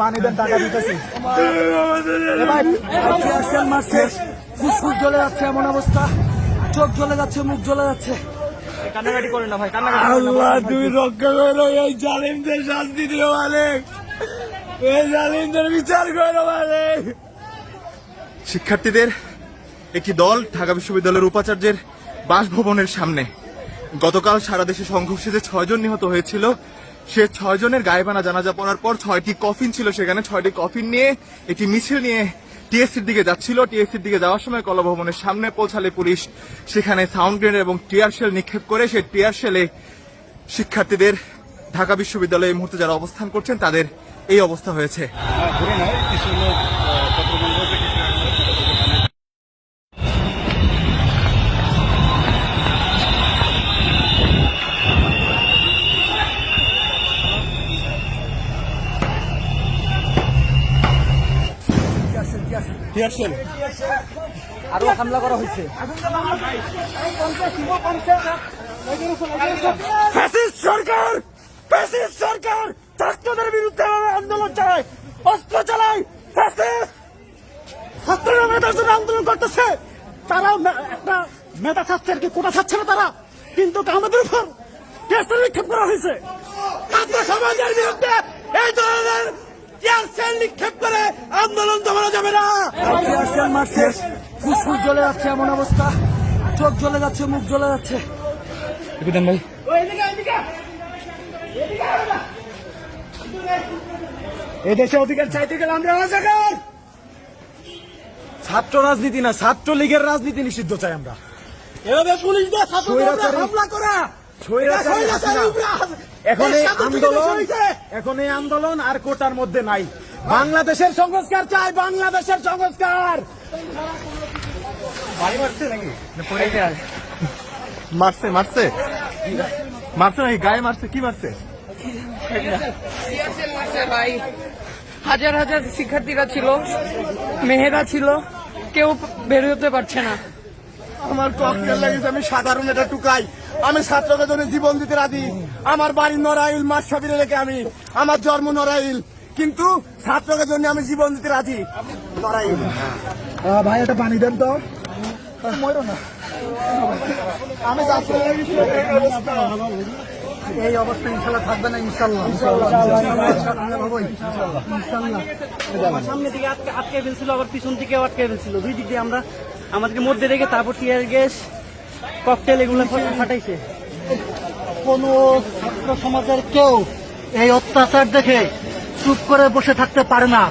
পানি দেন টাকা দিতেছি। এ ভাই আপনি আসছেন মারছে। ফুসফুস জ্বলে যাচ্ছে এমন অবস্থা। চোখ জ্বলে যাচ্ছে মুখ জ্বলে যাচ্ছে। কান্নাকাটি করেন না ভাই কান্নাকাটি আল্লাহ তুমি রক্ষা করো এই জালিমদের শাস্তি দিও মালিক। এই জালিমদের বিচার করো মালিক। শিক্ষার্থীদের একটি দল ঢাকা বিশ্ববিদ্যালয়ের উপাচার্যের বাসভবনের সামনে গতকাল সারা দেশে সংঘর্ষে যে ছয়জন নিহত হয়েছিল সে ছয়জনের গায়েবানা জানাজা পড়ার পর ছয়টি কফিন ছিল সেখানে। ছয়টি কফিন নিয়ে একটি মিছিল নিয়ে টিএসসির দিকে যাচ্ছিল। টিএসসির দিকে যাওয়ার সময় কলা ভবনের সামনে পৌঁছালে পুলিশ সেখানে সাউন্ড গ্রেনেড এবং টিয়ার শেল নিক্ষেপ করে সেই টিয়ার শেলে শিক্ষার্থীদের ঢাকা বিশ্ববিদ্যালয়ে এই মুহূর্তে যারা অবস্থান করছেন, তাদের এই অবস্থা হয়েছে। আরও হামলা করা হয়েছে। সরকার সরকার ছাত্রদের বিরুদ্ধে আন্দোলন চালায় অস্ত্র চালায় ছাত্ররা মেধার জন্য আন্দোলন করতেছে। তারা একটা মেধা আর কি কোটা ছাড়ছে না তারা? কিন্তু আমাদের উপর নিক্ষেপ করা হয়েছে। ছাত্র সমাজের বিরুদ্ধে গ্যাসের নিক্ষেপ করে আন্দোলন দমানো যাবে না। মারছে ফুসফুস জ্বলে যাচ্ছে এমন অবস্থা। চোখ জ্বলে যাচ্ছে মুখ জ্বলে যাচ্ছে। বিধান ভাই। এই দেশে অধিকার চাইতে গেলে আমরা রাজাকার ছাত্র রাজনীতি না ছাত্র লীগের রাজনীতি নিষিদ্ধ চাই আমরা। এভাবে পুলিশ দিয়ে হামলা করা। এখন এই আন্দোলন এখন এই আন্দোলন আর কোটার মধ্যে নাই। বাংলাদেশের সংস্কার চাই বাংলাদেশের সংস্কার! মারছে মারছে মারছে। নাকি? গায়ে মারছে কি মারছে? মারছে ভাই। হাজার হাজার শিক্ষার্থীরা ছিল মেহেরা ছিল কেউ বের হতে পারছে না। আমার ককটেল লাগিয়েছে আমি সাধারণ এটা টুকাই। আমি ছাত্রদের জন্য জীবন দিতে রাজি। আমার বাড়ি নড়াইল মাঠ সাবিরে রেখে আমি। আমার জন্ম নড়াইল। কিন্তু ছাত্রদের জন্য আমি জীবন দিতে রাজি। নড়াইল। ভাই একটা পানি দেন তো। আমি যাচ্ছি। এই অবস্থা ইনশাল্লাহ থাকবে না ইনশাল্লাহ। আমার সামনে দিকে আটকে আটকে ফেলছিল আবার পিছন দিকে আটকে ফেলছিল। দুই দিক দিয়ে আমরা আমাদেরকে মধ্যে রেখে তারপর টিয়ার গ্যাস ককটেল এগুলো ফাটাইছে। কোন ছাত্র সমাজের কেউ এই অত্যাচার দেখে চুপ করে বসে থাকতে পারে না।